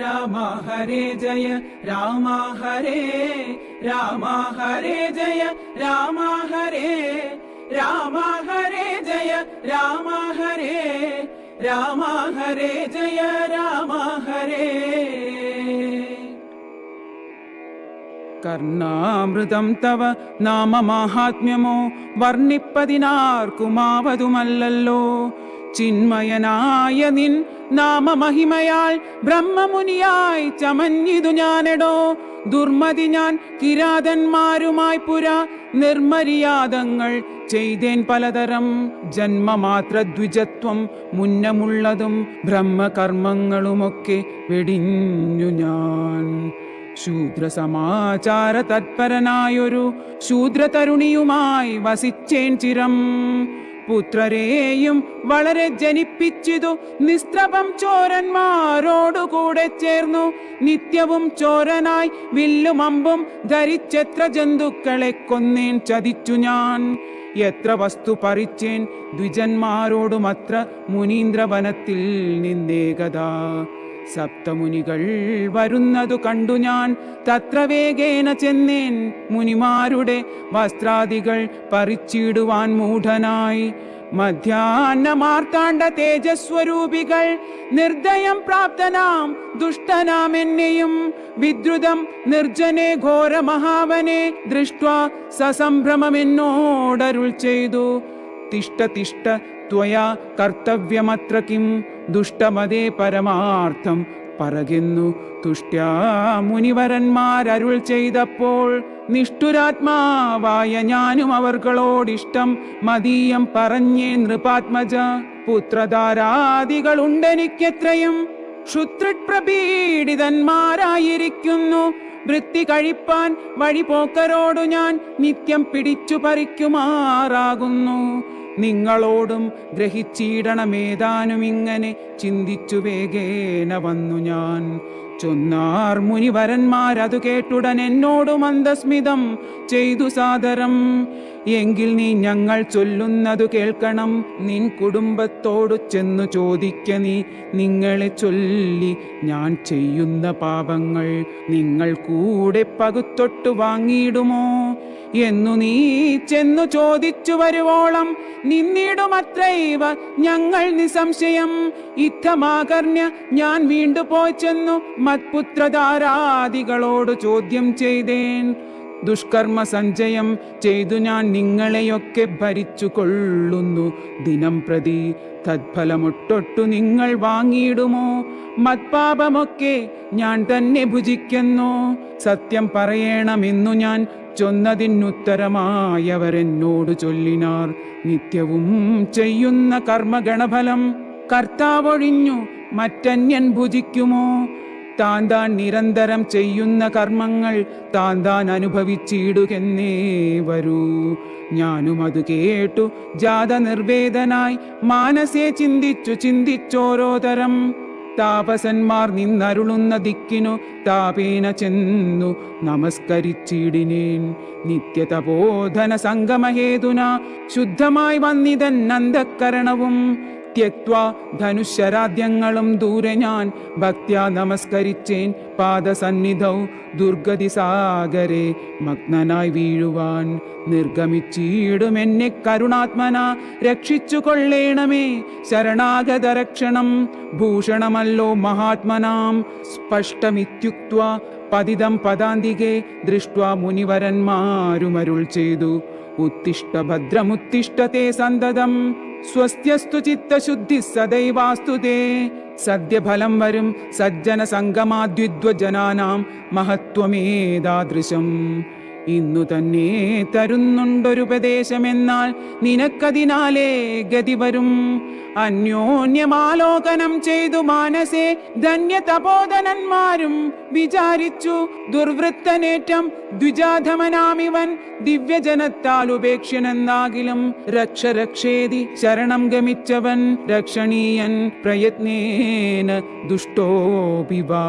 രാമ ഹരേ ജയ രാമ ഹരേ രാമ ഹരേ ജയ രാമ ഹരേ രാമ ഹരേ ജയ രാമ ഹരേ രാമ ഹരേ ജയ രാമ ഹരേ. കർണാമൃതം തവ നാമമാഹാത്മ്യമോ വർണിപ്പതിനാർക്കുമാവതുമല്ലല്ലോ. ചിന്മയനായ നിൻ നാമമഹിമയാൽ ബ്രഹ്മമുനിയായി ചമഞ്ഞിതു ഞാനെടോ. ദുർമതി ഞാൻ കിരാതന്മാരുമായി പുര നിർമര്യാദങ്ങൾ ചെയ്തേൻ പലതരം ജന്മമാത്ര ദ്വിജത്വം മുന്നമുള്ളതും ബ്രഹ്മകർമ്മങ്ങളുമൊക്കെ വെടിഞ്ഞു ഞാൻ. ശൂദ്ര സമാചാര തത്പരനായൊരു ശൂദ്രതരുണിയുമായി വസിച്ചേൻ ചിരം. പുത്രരെയും വളരെ ജനിപ്പിച്ചിതു. നിസ്ത്രപം ചോരന്മാരോടുകൂടെ ചേർന്നു. നിത്യവും ചോരനായി വില്ലും അമ്പും ധരിച്ചെത്ര ജന്തുക്കളെ കൊന്നേൻ ചതിച്ചു ഞാൻ. എത്ര വസ്തു പറിച്ചേൻ ദ്വിജന്മാരോടുമത്ര മുനീന്ദ്രവനത്തിൽ നിന്നേകതാ. സപ്തമുനികൾ വരുന്നതു കണ്ടു ഞാൻ. തത്ര വേഗേന ചെന്നേൻ മുനിമാരുടെ വസ്ത്രാദികൾ പറിച്ചിടുവാൻ മൂഢനായി. മധ്യാഹ്നമാർത്താണ്ട തേജസ്വരൂപികൾ നിർദ്ദയം പ്രാപ്തനാം. ദുഷ്ടനാം എന്നെയും വിദ്രുതം നിർജനെ ഘോര മഹാവനെ ദൃഷ്ട സസംഭ്രമമെന്നോടരുൾ ചെയ്തു. തിഷ്ട തിഷ്ട ത്വയാ കർത്തവ്യമത്ര കിം. ദുഷ്ടമതേ പരമാർത്ഥം പറകുന്നു തുഷ്ട്യാ മുനിവരന്മാരരുൾ ചെയ്തപ്പോൾ നിഷ്ഠുരാത്മാവായ ഞാനും അവർകളോടിഷ്ടം മതീയം പറഞ്ഞേ നൃപാത്മജ പുത്രധാരാദികളുണ്ടെനിക്കെത്രയും ക്ഷുത്രിപ്രപീഡിതന്മാരായിരിക്കുന്നു വൃത്തി കഴിപ്പാൻ വഴിപോക്കരോടു ഞാൻ നിത്യം പിടിച്ചു പറിക്കുമാറാകുന്നു. നിങ്ങളോടും ഗ്രഹിച്ചിടണമേതാനും ഇങ്ങനെ ചിന്തിച്ചു വേഗേന വന്നു ഞാൻ. ചൊന്നാർ മുനിവരന്മാരതു കേട്ടുടൻ എന്നോട് മന്ദസ്മിതം ചെയ്തു സാദരം. എങ്കിൽ നീ ഞങ്ങൾ ചൊല്ലുന്നതു കേൾക്കണം. നിൻ കുടുംബത്തോടു ചെന്നു ചോദിക്ക നീ. നിങ്ങളെ ചൊല്ലി ഞാൻ ചെയ്യുന്ന പാപങ്ങൾ നിങ്ങൾ കൂടെ പകുത്തൊട്ടു വാങ്ങിയിടുമോ? എന്നു നീ ചെന്നു ചോദിച്ചു വരുവോളം നിന്നിടുമത്രൈവ ഞങ്ങൾ നിസംശയം. ഇത്തമാകർണ്യ ഞാൻ വീണ്ടു പോയി ചെന്നു മത്പുത്രധാരാദികളോട് ചോദ്യം ചെയ്തേൻ. ദുഷ്കർമ്മ സഞ്ചയം ചെയ്തു ഞാൻ നിങ്ങളെയൊക്കെ ഭരിച്ചു കൊള്ളുന്നു ദിനം പ്രതി തത്ഫലമൊട്ടൊട്ടു നിങ്ങൾ വാങ്ങിയിടുമോ? മത്പാപമൊക്കെ ഞാൻ തന്നെ ഭുജിക്കുന്നു. സത്യം പറയണമെന്നു ഞാൻ ചൊന്നതിനുത്തരമായവരെന്നോട് ചൊല്ലിനാർ. നിത്യവും ചെയ്യുന്ന കർമ്മഗണഫലം കർത്താവൊഴിഞ്ഞു മറ്റന്യൻ ഭുജിക്കുമോ? താൻ താൻ നിരന്തരം ചെയ്യുന്ന കർമ്മങ്ങൾ താൻ താൻ അനുഭവിച്ചിടുകെന്നേ വരൂ. ഞാനും അത് കേട്ടു. ജാത നിർവേദനായി മാനസേ ചിന്തിച്ചു. ചിന്തിച്ചോരോ തരം താപസന്മാർ നിന്നരുളുന്ന ദിക്കിനു താപേന ചെന്നു. നമസ്കരിച്ചിടിനേൻ നിത്യതബോധന സംഗമഹേതുന ശുദ്ധമായി വന്നിതൻ നന്ദക്കരണവും ത്യക്വാ ധനുശരാദ്യങ്ങളും ദൂരെ ഞാൻ ഭക്ത്യാ നമസ്കരിച്ചേൻ പാദസന്നിധൗ ദുർഗതി സാഗരെ മഗ്നനായി വീഴുവാൻ നിർഗമിച്ചിടും എന്നെ കരുണാത്മന രക്ഷിച്ചു കൊള്ളേണമേ ശരണാഗതരക്ഷണം ഭൂഷണമല്ലോ മഹാത്മനാം സ്പഷ്ടമിത്യുക്വ പതിതം പദാന്തികെ ദൃഷ്ട്വാ മുനിവരന്മാരുമരുൾ ചെയ്തു ഉത്തിഷ്ട ഭദ്രമുത്തിഷ്ടത്തെ സന്തതം സ്വസ്ത്യസ്തു ചിത്തശുദ്ധി സദൈവാസ്തുതേ. സദ്യഫലം വരും സജ്ജന സംഗമാദ്വിദ്വജനാനാം മഹത്വമേതാദൃശം. ഇന്നു തന്നെ തരുന്നുണ്ടൊരുപദേശമെന്നാൽ നിനക്കതിനാലേ ഗതി വരും. അന്യോന്യമാലോകനം ചെയ്തു മാനസേ ധന്യതപോധനന്മാരും വിചാരിച്ചു ദുർവൃത്തനേറ്റം ദ്വിജാധമനാമിവൻ ദിവ്യജനത്താൽ ഉപേക്ഷനെന്നാകിലും രക്ഷ രക്ഷേതി ശരണം ഗമിച്ചവൻ രക്ഷണീയൻ പ്രയത്നേന ദുഷ്ടോപിവാ.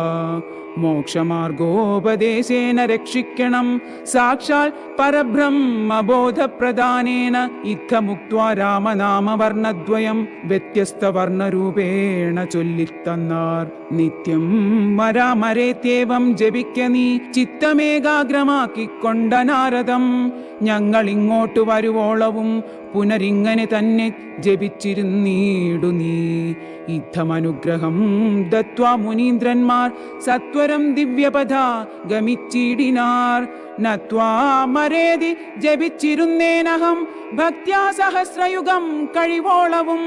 മോക്ഷമാർഗോപദേശേന രക്ഷിക്കണം. സാക്ഷാൽ പരബ്രഹ്മബോധപ്രദാനേന ഇത്തമുക്വാ രാമനാമവർണദ്വയം വ്യത്യസ്ത വർണരൂപേണ ചൊല്ലിത്തന്നാർ. നിത്യം മരാമരേത്യേവം ജപിക്ക നീ ചിത്തമേകാഗ്രമാക്കിക്കൊണ്ട നാരദം ഞങ്ങൾ ഇങ്ങോട്ട് വരുവോളവും പുനരിങ്ങനെ തന്നെ ജപിച്ചിരുന്നീടു നീ. യുദ്ധമനുഗ്രഹം ദത്വാ മുനീന്ദ്രന്മാർ സത്വരം ദിവ്യപഥ ഗമിച്ചിടിനാർ. നത്വാ മരേതി ജപിച്ചിരുന്നേനഹം ഭക്ത്യാ സഹസ്രയുഗം കഴിവോളവും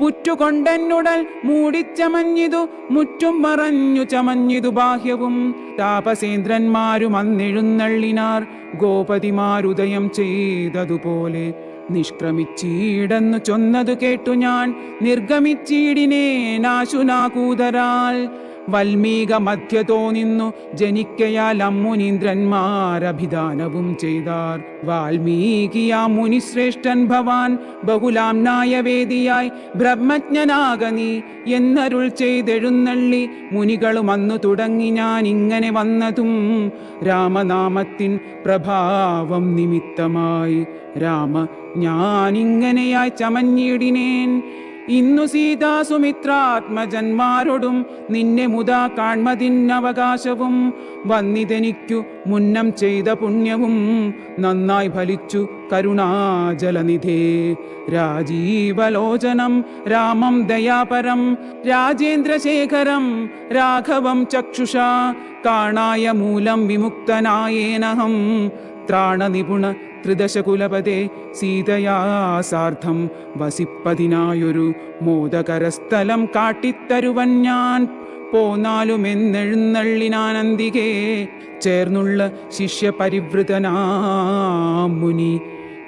പുറ്റുകൊണ്ടെന്നുടൽ മൂടിച്ചമഞ്ഞിതു മുറ്റും മറഞ്ഞു ചമഞ്ഞിതു ബാഹ്യവും. താപസേന്ദ്രന്മാരും അന്നെഴുന്നള്ളിനാർ ഗോപതിമാരുദയം ചെയ്തതുപോലെ നിഷ്ക്രമിച്ചീടെന്നു ചൊന്നതു കേട്ടു ഞാൻ. നിർഗമിച്ചീടിനേനാശുനാകൂതരാൽ വൽമീക മധ്യതോ നിന്നു ജനിക്കയാൽ അമ്മുനീന്ദ്രന്മാരഭിദാനവും ചെയ്താർ. വാൽമീകിയാ മുനിശ്രേഷ്ഠൻ ഭവാൻ ബഹുലാം നായവേദിയായി ബ്രഹ്മജ്ഞനാകനി എന്നരുൾ ചെയ്തെഴുന്നള്ളി. മുനികളും അന്നു തുടങ്ങി ഞാൻ ഇങ്ങനെ വന്നതും രാമനാമത്തിൻ പ്രഭാവം നിമിത്തമായി. രാമ ഞാനിങ്ങനെയായി ചമഞ്ഞിടിനേൻ. ഇന്നു സീതാ സുമിത്രാത്മജന്മാരോടും നിന്നെ മുതാ കാൺമതിന്നവകാശവും വന്നിതെനിക്കു മുന്നം ചെയ്ത പുണ്യവും നന്നായി ഫലിച്ചു കരുണാജലനിധേ. രാജീവലോചനം രാമം ദയാപരം രാജേന്ദ്രശേഖരം രാഘവം ചക്ഷുഷ കാണായ മൂലം വിമുക്തനായേനഹം. ത്രാണനിപുണ ത്രിദശകുലപതേ സീതയാ സാർത്ഥം വസിപ്പതിനായൊരു മോദകരസ്ഥലം കാട്ടിത്തരുവൻ ഞാൻ. പോന്നാലുമെന്നെഴുന്നള്ളിനാനന്ദികേ ചേർന്നുള്ള ശിഷ്യപരിവൃതനാം മുനി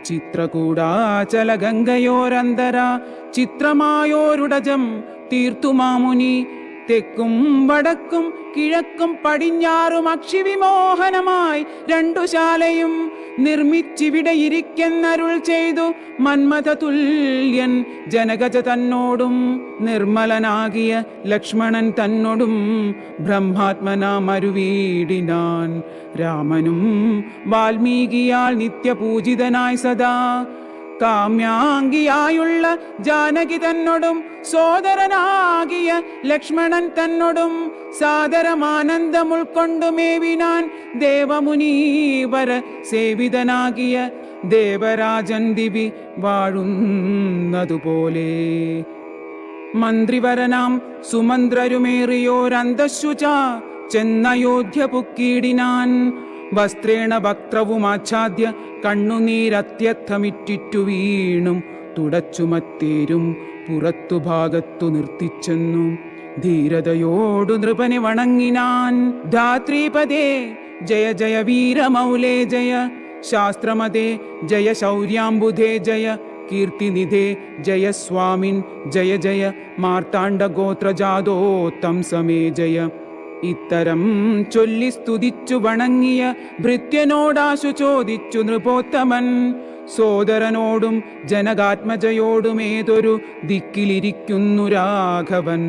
ചിത്രകൂടാചല ഗംഗയോരന്തര ചിത്രമായോരുടജം തീർത്തുമാമുനി. തെക്കും വടക്കും കിഴക്കും പടിഞ്ഞാറും അക്ഷിവിമോഹനമായി രണ്ടു ശാലയും നിർമ്മിച്ചിവിടെ ഇരിക്കെന്നരുൾ ചെയ്തു മന്മഥ തുല്യൻ ജനകജ തന്നോടും നിർമ്മലനാകിയ ലക്ഷ്മണൻ തന്നോടും ബ്രഹ്മാത്മനാ മരുവീടിനാൻ രാമനും വാൽമീകിയാൽ നിത്യപൂജിതനായി സദാ കാമ്യാംഗിയായുള്ള ജാനകി തന്നോടും സോദരനാകിയ ലക്ഷ്മണൻ തന്നോടും സാദരമാനന്ദം ഉൾക്കൊണ്ടുമേവിനാൻ ദേവമുനീവര സേവിതനാകിയ ദേവരാജൻ ദിവി വാഴുന്നതുപോലെ. മന്ത്രിവരനാം സുമന്ത്രരുമേറിയോരന്തശുച ചെന്നയോധ്യ പുക്കീടിനാൻ വസ്ത്രേണ വക്ത്രവുമാച്ഛാദ്യ കണ്ണുനീരത്യർത്ഥമിറ്റിറ്റു വീണും തുടച്ചുമത്തേരും പുറത്തു ഭാഗത്തു നിർത്തിച്ചെന്നു. ധീരതയോടു നൃപനെ വണങ്ങിനാൻ. ധാത്രീപദേ ജയ ജയ വീരമൗലേ ജയ. ശാസ്ത്രമതേ ജയ ശൗര്യാംബുധേ ജയ. കീർത്തിനിധേ ജയ സ്വാമിൻ ജയ ജയ. മാർത്താണ്ഡഗോത്രജാതോത്തം സമേ ജയ. ഇത്തരം ചൊല്ലി സ്തുതിച്ചു വണങ്ങിയ ഭൃത്യനോടാശു ചോദിച്ചു നൃപോത്തമൻ. സോദരനോടും ജനകാത്മജയോടും ഏതൊരു ദിക്കിലിരിക്കുന്നു രാഘവൻ.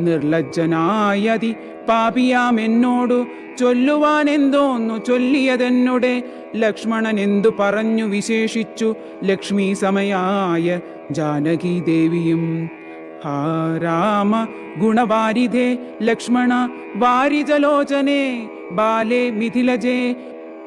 നിർലജ്ജനായതി പാപിയാം എന്നോടു ചൊല്ലുവാൻ എന്തോന്നു ചൊല്ലിയതെന്നുടെ ലക്ഷ്മണൻ എന്തു പറഞ്ഞു വിശേഷിച്ചു. ലക്ഷ്മി സമയായ ജാനകി ദേവിയും രാമ ഗുണവാരിധേ ലക്ഷ്മണ വാരിജലോചനേ ബാലേ മിഥിലജേ.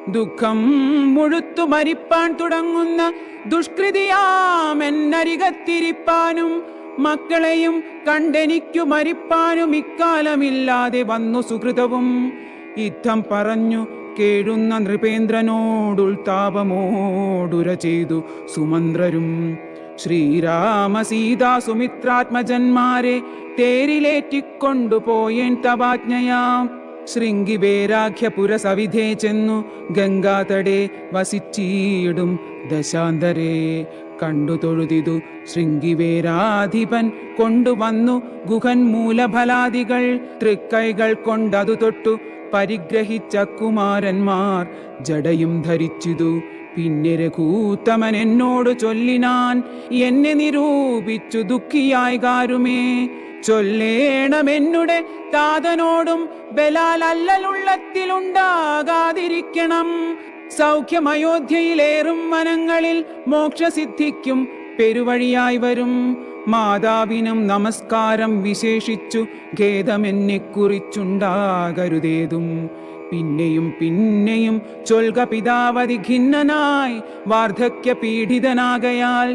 ദുഃഖം മുഴുത്തു മരിപ്പാൻ തുടങ്ങുന്ന ദുഷ്കൃതിയാമെന്നരികത്തിരിപ്പാനും മക്കളെയും കണ്ടെനിക്കു മരിപ്പാനും ഇക്കാലമില്ലാതെ വന്നു സുഹൃതവും. യുദ്ധം പറഞ്ഞു കേഴുന്ന നൃപേന്ദ്രനോടുൾതാപമോടുര ചെയ്തു സുമന്ത്രരും. ശ്രീരാമ സീതാ സുമിത്രാത്മജന്മാരെ തേരിലേറ്റിക്കൊണ്ടുപോയേൻ തവാജ്ഞയാം ശൃംഗിവേരാഖ്യപുര സവിധേ ചെന്നു ഗംഗാതടേ വസിച്ചീടും ദശാന്തരേ. കണ്ടു തൊഴുതിതു ശൃംഗിവേരാധിപൻ കൊണ്ടുവന്നു ഗുഹൻ മൂലഫലാദികൾ. തൃക്കൈകൾ കൊണ്ടതു തൊട്ടു പരിഗ്രഹിച്ച കുമാരന്മാർ. ജടയും ധരിച്ചിതു പിന്നെ രഘൂത്തമൻ എന്നോട് ചൊല്ലിനാൻ എന്നെ നിരൂപിച്ചു ദുഃഖിയായി കാരുമേ. ചൊല്ലേണമെന്നുടെ താതനോടും ബലാൽ അല്ലലുള്ളത്തിലുണ്ടാകാതിരിക്കണം സൗഖ്യമയോധ്യയിലേറും വനങ്ങളിൽ മോക്ഷസിദ്ധിക്കും പെരുവഴിയായി വരും. മാതാവിനും നമസ്കാരം വിശേഷിച്ചു ഖേദമെന്നെ കുറിച്ചുണ്ടാകരുതേതും പിന്നെയും പിന്നെയും ചൊൽക പിതാവതി ഖിന്നനായി വാർദ്ധക്യ പീഡിതനാകയാൽ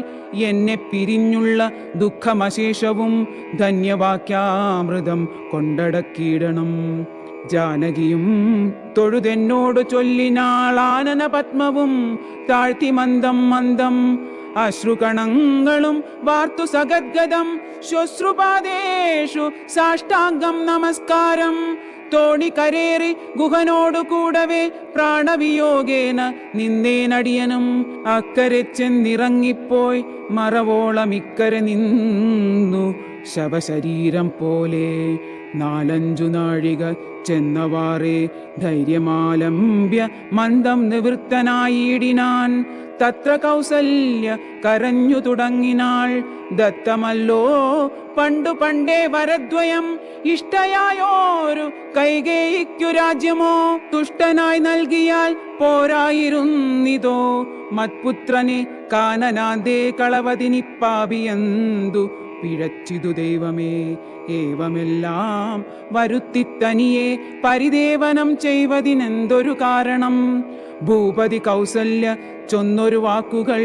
എന്നെ പിരിഞ്ഞുള്ള ദുഃഖമശേഷവും ധന്യവാക്യാമൃതം കൊണ്ടടക്കിയിടണം. ജാനകിയും തൊഴുതെന്നോട് ചൊല്ലിനാളാനന പത്മവും താഴ്ത്തി മന്ദം മന്ദം അശ്രുകണങ്ങളും വാർത്തു സഗദ്ഗതം ശ്വശ്രുപാദേഷു സാഷ്ടാംഗം നമസ്കാരം. തോണി കരേറി ഗുഹനോടു കൂടവേ പ്രാണവിയോഗേന നിന്നേനടിയനും. അക്കരെ ചെന്നിറങ്ങിപ്പോയി മറവോളം ഇക്കരെ നിന്നു. ശവശരീരം പോലെ നാലഞ്ചു നാഴിക ചെന്നവാറേ ധൈര്യമാലംബ്യ മന്ദം നിവൃത്തനായിടിനാൻ. തത്ര കൗസല്യ കരഞ്ഞു തുടങ്ങിനാൾ. ദത്തമല്ലോ പണ്ടു പണ്ടേ വരദ്വയം ഇഷ്ടയായോരു കൈകേയിക്കു രാജ്യമോ. തുഷ്ടനായി നൽകിയാൽ പോരായിരുന്നിതോ. മത്പുത്രനെ കാനനാന്തേ കളവതിനിപ്പാപിയന്തു പിഴച്ചിതു ദൈവമേ ഏവമെല്ലാം വരുത്തിത്തനിയെ പരിദേവനം ചെയ്വതിനെന്തൊരു കാരണം? ഭൂപതി കൗസല്യ ചൊന്നൊരു വാക്കുകൾ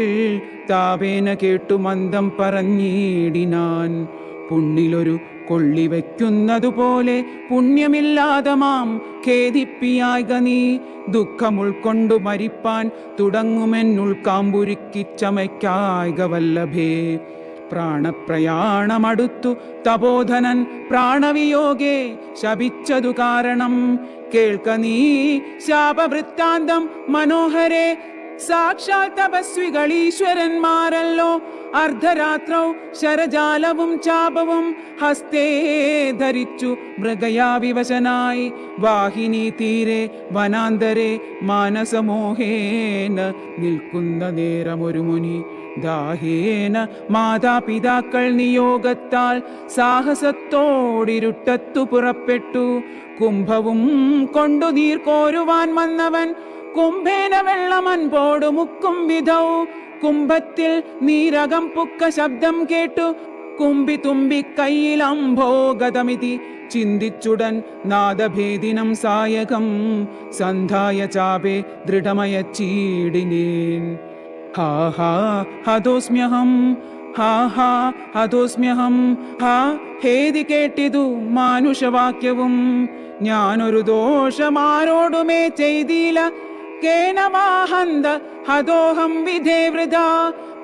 താപേന കേട്ടു മന്ദം പറഞ്ഞിടിനാൻ. പുണ്ണിലൊരു കൊള്ളി വയ്ക്കുന്നതുപോലെ പുണ്യമില്ലാതെ മാം ഖേദിപ്പിയാക നീ. ദുഃഖമുൾക്കൊണ്ടു മരിപ്പാൻ തുടങ്ങുമെന്നുൾക്കാമ്പുരുക്കിച്ചമയ്ക്കായകവല്ലഭേ വല്ലഭേ. പ്രാണപ്രയാണമടുത്തു തപോധനൻ പ്രാണവിയോഗേ ശപിച്ചതു കാരണം. കേൾക്ക നീ ശാപവൃത്താന്തം മനോഹരെ സാക്ഷാൽ തപസ്വികളീശ്വരന്മാരല്ലോ. അർദ്ധരാത്രൗ ശരജാലവും ചാപവും ഹസ്തേ ധരിച്ചു മൃഗയാവിവശനായി. വാഹിനി തീരെ വനാന്തരെ മാനസമോഹേന നിൽക്കുന്ന നേരമൊരു മുനി ദാഹേന മാതാപിതാക്കൾ നിയോഗത്താൽ സാഹസത്തോടിരുട്ടത്തു പുറപ്പെട്ടു. കുംഭവും കൊണ്ടു നീർ കോരുവാൻ വന്നവൻ കുംഭേന വെള്ളമൻപോടു മുക്കും വിധൗ. കുംഭത്തിൽ നീരകം പുക്ക ശബ്ദം കേട്ടു. കുമ്പി തുമ്പി കയ്യിൽ അംഭോഗതമിതി. ചിന്തിച്ചുടൻ നാദഭേദിനം സായകം. സന്ധായ ചാപേ ദൃഢമയച്ചീടിനേൻ. ഹാ ഹാ ഹതോസ്മ്യഹം ഹാ ഹാ ഹതോസ്മ്യഹം ഹാ ഹേതി കേട്ടിതു മാനുഷവാക്യവും. ഞാനൊരു ദോഷമാരോടുമേ ചെയ്തില്ല കേണമാഹന്ത ഹതോഹം വിധേവൃത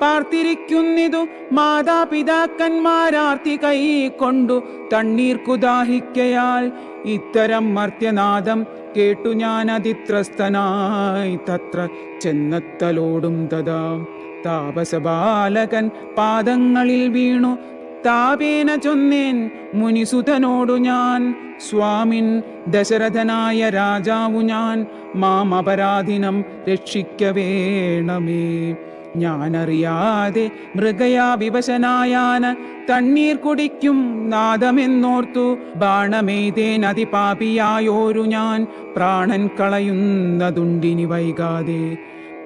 പാർത്തിരിക്കുന്നിതു മാതാപിതാക്കന്മാരാർത്തി കൈ കൊണ്ടു തണ്ണീർ കുദാഹിക്കയാൽ ഇത്തരം മർത്യനാദം കേട്ടു ഞാൻ അതിത്രസ്തനായി തത്ര ചെന്നത്തലോടും തഥാ. താപസബാലകൻ പാദങ്ങളിൽ വീണു. താപേന ചൊന്നേൻ മുനിസുതനോടു ഞാൻ. സ്വാമിൻ ദശരഥനായ രാജാവു ഞാൻ. മാം അപരാധിനം രക്ഷിക്കവേണമേ. വേണമേ ഞാനറിയാതെ മൃഗയാ വിവശനായാന തണ്ണീർ കുടിക്കും നാദമെന്നോർത്തു. ബാണമേതേൻ അതിപാപിയായോരു ഞാൻ. പ്രാണൻ കളയുന്നതുണ്ടിനി വൈകാതെ.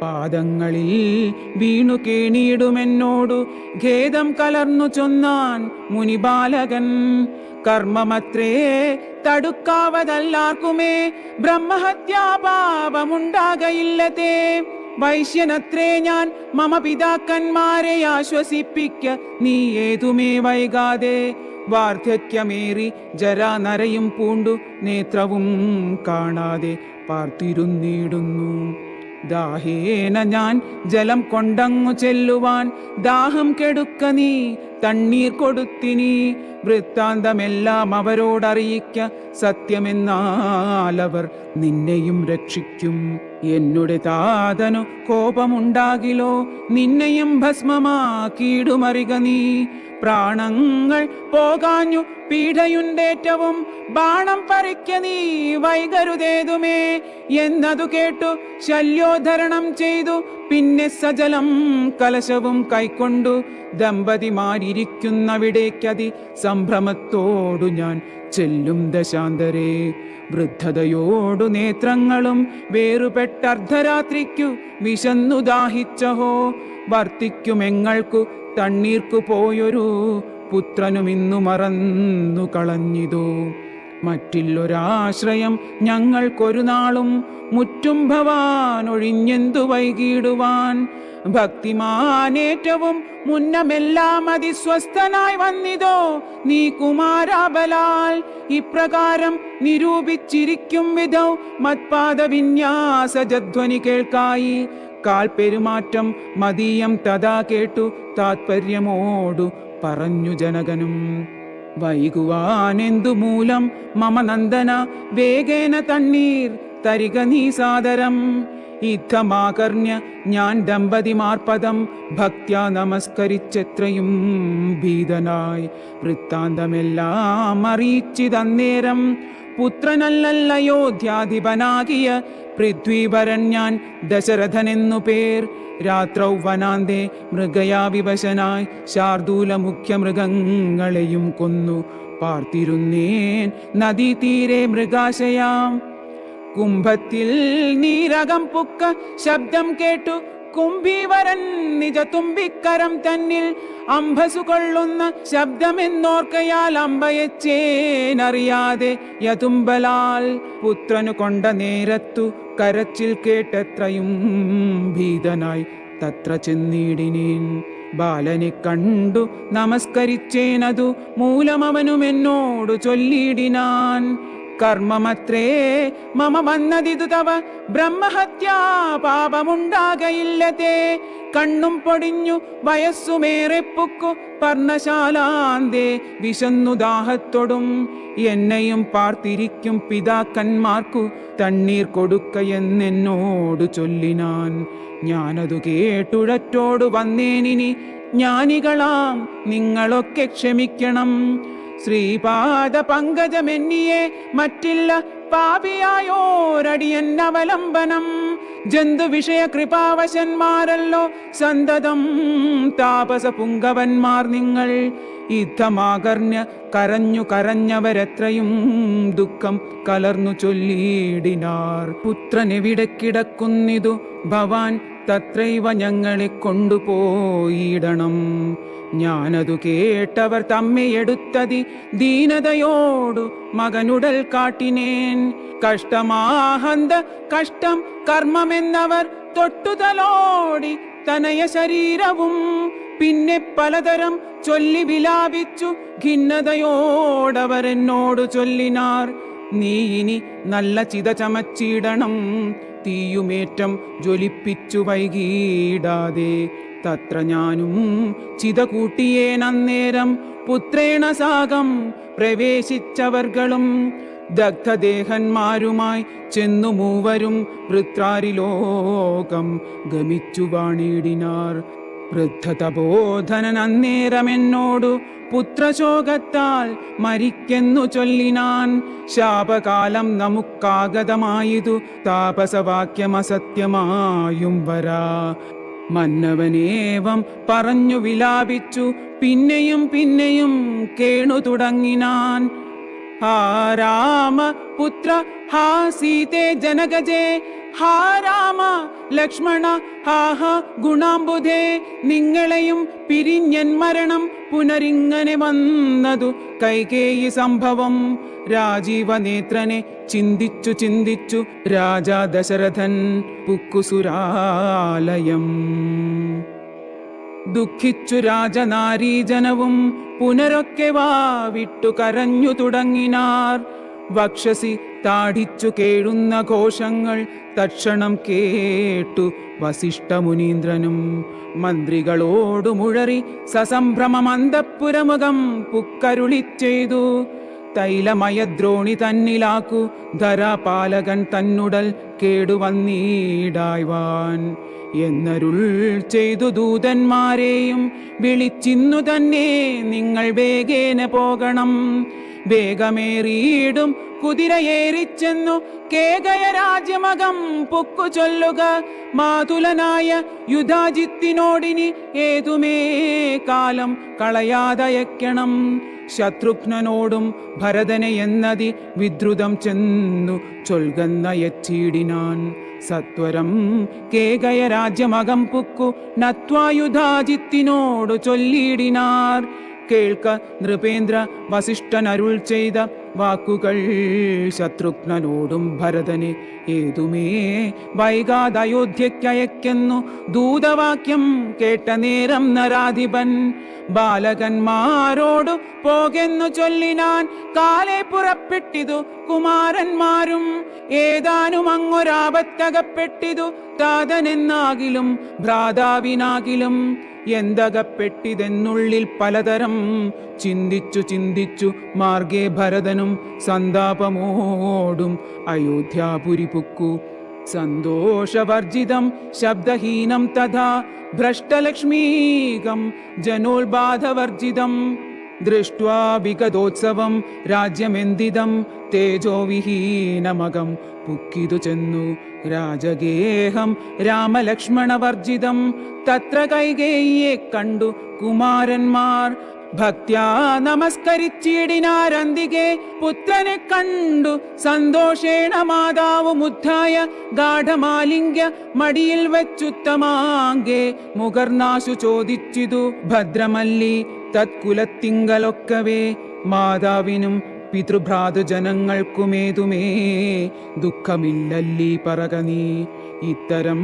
പാദങ്ങളിൽ വീണു കേണിയിടുമെന്നോടു ഖേദം കലർന്നു ചൊന്നാൻ മുനിബാലകൻ. കർമ്മമത്രേ തടുക്കാവതല്ലാർക്കുമേ. ബ്രഹ്മഹത്യാപാപമുണ്ടാകയില്ലതേ വൈശ്യനത്രേ ഞാൻ മമ പിതാക്കന്മാരെ ആശ്വസിപ്പിക്ക. നീ ഏതുമേ വൈകാതെ? വാർദ്ധക്യമേറി ജരാ നരയും പൂണ്ടു നേത്രവും കാണാതെ പാർത്തിരുന്നിടുന്നു. ദാഹേന ഞാൻ ജലം കൊണ്ടങ്ങു ചെല്ലുവാൻ ദാഹം കെടുക്ക നീ. തണ്ണീർ കൊടുത്തിനി. വൃത്താന്തമെല്ലാം അവരോടറിയിക്ക. സത്യമെന്നാലവർ നിന്നെയും രക്ഷിക്കും. എന്നുടെ താതനു കോപമുണ്ടാകിലോ? നിന്നെയും ഭസ്മമാക്കിയിടുമറിക നീ. പ്രാണങ്ങൾ പോകാഞ്ഞു പീഡയുണ്ടേറ്റവും ബാണം പറിക്ക നീ വൈകരുതേതുമേ. എന്നതു കേട്ടു ശല്യോധരണം ചെയ്തു. പിന്നെ സജലം കലശവും കൈക്കൊണ്ടു ദമ്പതിമാരി ആയിരിക്കുന്നവിടേക്കതി സംഭ്രമത്തോടു ഞാൻ ചെല്ലും ദശാന്തരേ. വൃദ്ധതയോടു നേത്രങ്ങളും വേറുപെട്ട അർദ്ധരാത്രിക്കു വിശന്നു ദാഹിച്ചഹോ. വർത്തിക്കുമെങ്ങൾക്കു തണ്ണീർക്കു പോയൊരു പുത്രനും ഇന്നു മറന്നു കളഞ്ഞിതോ. മറ്റില്ലൊരാശ്രയം ഞങ്ങൾക്കൊരു നാളും മുറ്റും ഭവാൻ ഒഴിഞ്ഞെന്തു വൈകിടുവാൻ. ഭക്തിമാനേറ്റവും മുന്നമെല്ലാം അതിസ്വസ്ഥനായി വന്നിതോ നീ കുമാരാബലാൽ. ഇപ്രകാരം നിരൂപിച്ചിരിക്കും വിധം മത്പാദ വിന്യാസ ജധ്വനി കേൾക്കായി. കാൽ പെരുമാറ്റം മതീയം തഥാ കേട്ടു താത്പര്യമോടു പറഞ്ഞു ജനകനും. വൈകുവാനെന്തു മൂലം മമ നന്ദന വേഗേന തണ്ണീർ തരിക നീ സാദരം. യുദ്ധമാകർണ്യ ഞാൻ ദമ്പതിമാർപ്പദം ഭക്ത്യാ നമസ്കരിച്ചെത്രയും ഭീതനായി. വൃത്താന്തമെല്ലാം അറിയിച്ചിതന്നേരം പുത്രനല്ലയോധ്യാധിപനാകിയ പൃഥ്വീവരൻ ഞാൻ ദശരഥനെന്നു പേർ. രാത്രൗ വനാന്തേ മൃഗയാ വിവശനായി ശാർദൂല മുഖ്യ മൃഗങ്ങളെയും കൊന്നു. പാർത്തിരുന്നേൻ നദീതീരെ മൃഗാശയാം. കുംഭത്തിൽ നീരകം പുക്ക ശബ്ദം കേട്ടു. കുംഭീവരൻ നിജ തുമ്പിക്കരം തന്നിൽ അംഭസു കൊള്ളുന്ന ശബ്ദമെന്നോർക്കയാൽ അമ്പയച്ചേനറിയാതെ യതുമ്പലാൽ പുത്രനു കൊണ്ട നേരത്തു കരച്ചിൽ കേട്ടത്രയും ഭീതനായി. തത്ര ചെന്നിടിനേൻ ബാലനെ കണ്ടു നമസ്കരിച്ചേനതു മൂലമവനുമെന്നോടു ചൊല്ലിയിടിനാൻ കർമ്മമത്രേ മമ വന്നതിതു തവ ബ്രഹ്മഹത്യാ പാപമുണ്ടാകയില്ലതേ. കണ്ണും പൊടിഞ്ഞു വയസ്സുമേറെ പുക്കു പർണശാലാന്തേ. വിശന്നു ദാഹത്തൊടും എന്നെയും പാർത്തിരിക്കും പിതാക്കന്മാർക്കു തണ്ണീർ കൊടുക്കയെന്നെന്നോടു ചൊല്ലിനാൻ. ഞാനതു കേട്ടുഴറ്റോടു വന്നേനിനി ജ്ഞാനികളാം നിങ്ങളൊക്കെ ക്ഷമിക്കണം. ശ്രീപാദ പങ്കജമെന്നിയെ മറ്റില്ല പാപിയായോരടിയൻ അവലംബനം. ജന്തു വിഷയ കൃപാവശന്മാരല്ലോ സന്തതം. താപസ പുങ്കവന്മാർ നിങ്ങൾ യുദ്ധമാകർണ്യ കരഞ്ഞു കരഞ്ഞവരെത്രയും ദുഃഖം കലർന്നു ചൊല്ലിയിടിനാർ. പുത്രനെവിടെ കിടക്കുന്നിതു? ഭവാൻ തത്രൈവ ഞങ്ങളെ കൊണ്ടുപോയിടണം. ഞാനതു കേട്ടവർ തമ്മിയെടുത്തതി ദീനതയോടു മകനുടൽ കാട്ടിനേൻ. കഷ്ടമാഹന്ത കഷ്ടം കർമ്മമെന്നവർ തൊട്ടുതലോടി തനയ ശരീരവും പിന്നെ പലതരം ചൊല്ലി വിലാപിച്ചു ഖിന്നതയോടവരെന്നോടു ചൊല്ലിനാർ. നീ ഇനി നല്ല ചിത ചമച്ചിടണം തീയുമേറ്റം ജ്വലിപ്പിച്ചു വൈകിടാതെ. തത്ര ഞാനും ചിത കൂട്ടിയേനന്നേരം പുത്രേണ സാകം പ്രവേശിച്ചവർകളും ദഗ്ധദേഹന്മാരുമായി ചെന്നു മൂവരും വൃത്രാരിലോകം ഗമിച്ചു വാണിടിനാർ. വൃദ്ധതബോധനൻ അന്നേരമെന്നോടു പുത്രശോകത്താൽ മരിക്കെന്നു ചൊല്ലിനാൻ. ശാപകാലം നമുക്കാഗതമായതു താപസവാക്യമസത്യമായും വരാ. മന്നവനേവം പറഞ്ഞു വിലാപിച്ചു. പിന്നെയും പിന്നെയും കേണു തുടങ്ങിനാൻ. ഹാ രാമ പുത്ര ഹാ സീതേ ജനകജേ. ഹാ രാമ ലക്ഷ്മണ ഹാഹ ഗുണാംബുധേ. നിങ്ങളെയും പിരിഞ്ഞൻ മരണം പുനരിങ്ങനെ വന്നതു കൈകേയി സംഭവം. രാജീവനേത്രനെ ചിന്തിച്ചു ചിന്തിച്ചു രാജാ ദശരഥൻ പുക്കുസുരാലയം. ദുഃഖിച്ചു രാജനാരീജനവും പുനരൊക്കെ വാ വിട്ടു കരഞ്ഞു തുടങ്ങിനാർ. വക്ഷസി താടിച്ചു കേഴുന്ന ഘോഷങ്ങൾ തക്ഷണം കേട്ടു വസിഷ്ഠമുനീന്ദ്രനും മന്ത്രികളോടു മുഴറി സസംഭ്രമം അന്തപ്പുരമുഖം പുക്കരുളി ചെയ്തു തൈലമയദ്രോണി തന്നിലാക്കു. ധരാപാലകൻ തന്നുടൽ കേടുവന്നീടായ്വാൻ എന്നരുൾ ചെയ്തു ദൂതന്മാരെയും വിളിച്ചിന്നു തന്നെ നിങ്ങൾ വേഗേന പോകണം. വേഗമേറിയിടും കുതിരയേറിച്ചെന്നു കേകയ രാജ്യമകം പൊക്കു ചൊല്ലുക. മാതുലനായ യുധാജിത്തിനോടിനി ഏതുമേ കാലം കളയാതയക്കണം. ശത്രുഘ്നനോടും ഭരതനെ എന്നതി വിദ്രുതം ചെന്നു ചൊൽകന്ന യച്ചീടിനാൻ. സത്വരം കേകയ രാജ്യമകം പുക്കു നത്വായുധാജിത്തിനോടു ചൊല്ലിയിടിനാർ കേൾക്ക നൃപേന്ദ്ര വസിഷ്ഠൻ അരുൾ ചെയ്ത വാക്കുകൾ ശത്രുഘ്നനോടും ഭരതന് ഏതുമേ? വൈകാതയോധ്യയ്ക്കയക്കുന്നു ദൂതവാക്യം കേട്ട നേരം നരാധിപൻ ബാലകന്മാരോടു പോകെന്നു ചൊല്ലിനാൻ കാലെ പുറപ്പെട്ടിതു കുമാരന്മാരും ഏതാനും അങ്ങൊരാപത്തകപ്പെട്ടിതു താതനെന്നാകിലും ഭ്രാതാവിനാകിലും എന്തകപ്പെട്ടിതെന്നുള്ളിൽ പലതരം ചിന്തിച്ചു ചിന്തിച്ചു മാർഗേ ഭരതനും സന്താപമോടും അയോധ്യാപുരി പുക്കു. സന്തോഷവർജിതം ശബ്ദഹീനം തഥാ ഭ്രഷ്ടലക്ഷ്മീകം ജനോത്ബാധവർജിതം ദൃഷ്ട്വാ വിഗതോത്സവം രാജ്യമെന്തിതം തേജോവിഹീനമകം പുക്കിതു ചെന്നു. രാജഗേഹം രാമലക്ഷ്മണവർജിതം. തത്ര കൈകേയെ കണ്ടു കുമാരന്മാർ. ഭക്ത്യാ നമസ്കരിച്ചിടിനാരന്തികെ പുത്രനെ കണ്ടു. സന്തോഷേണ മാതാവ് മുദ്ധായ ഗാഠമാലിംഗ്യ മടിയിൽ വെച്ചുത്തമാങ്കെ മുകർനാശു ചോദിച്ചിതു ഭദ്രമല്ലി. തത്കുലത്തിങ്കലൊക്കവേ മാതാവിനും പിതൃഭ്രാതൃജനങ്ങൾക്കുമേതുമേ? ദുഃഖമില്ലല്ലീ പറക നീ. ഇത്തരം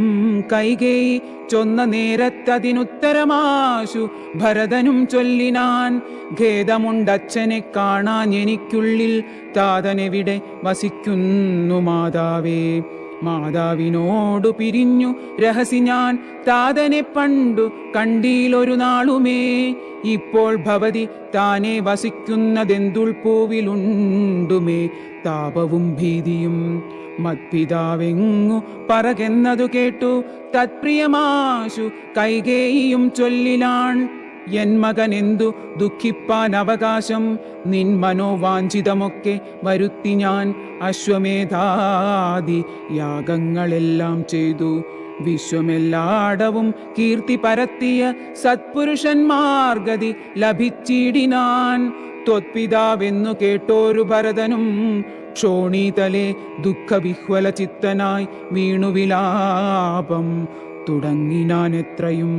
കൈകൈ ചൊന്ന നേരത്തതിനുത്തരമാശു ഭരതനും ചൊല്ലിനാൻ. ഖേദമുണ്ടച്ഛനെ കാണാൻ എനിക്കുള്ളിൽ താതനെവിടെ വസിക്കുന്നു മാതാവേ. മാതാവിനോടു പിരിഞ്ഞു രഹസി ഞാൻ താതനെ പണ്ടു കണ്ടീലൊരു നാളുമേ. ഇപ്പോൾ ഭവതി താനെ വസിക്കുന്നതെന്തുൾപ്പൂവിലുണ്ടുമേ താപവും ഭീതിയും മത്പിതാവെങ്ങു പറകെന്നതു കേട്ടു. തത്പ്രിയമാശു കൈകേയിയും ചൊല്ലിലാൺ എൻ മകനെന്തു ദുഃഖിപ്പാൻ അവകാശം? നിൻ മനോവാഞ്ചിതമൊക്കെ വരുത്തി ഞാൻ. അശ്വമേധാദി യാഗങ്ങളെല്ലാം ചെയ്തു. വിശ്വമെല്ലാടവും കീർത്തി പരത്തിയ സത്പുരുഷന്മാർഗതി ലഭിച്ചിടിനാൻ. ത്വത്പിതാവെന്നു കേട്ടോരു ഭരതനും ക്ഷോണീതലെ ദുഃഖവിഹ്വല ചിത്തനായി വീണുവിലാപം തുടങ്ങിനാൻ എത്രയും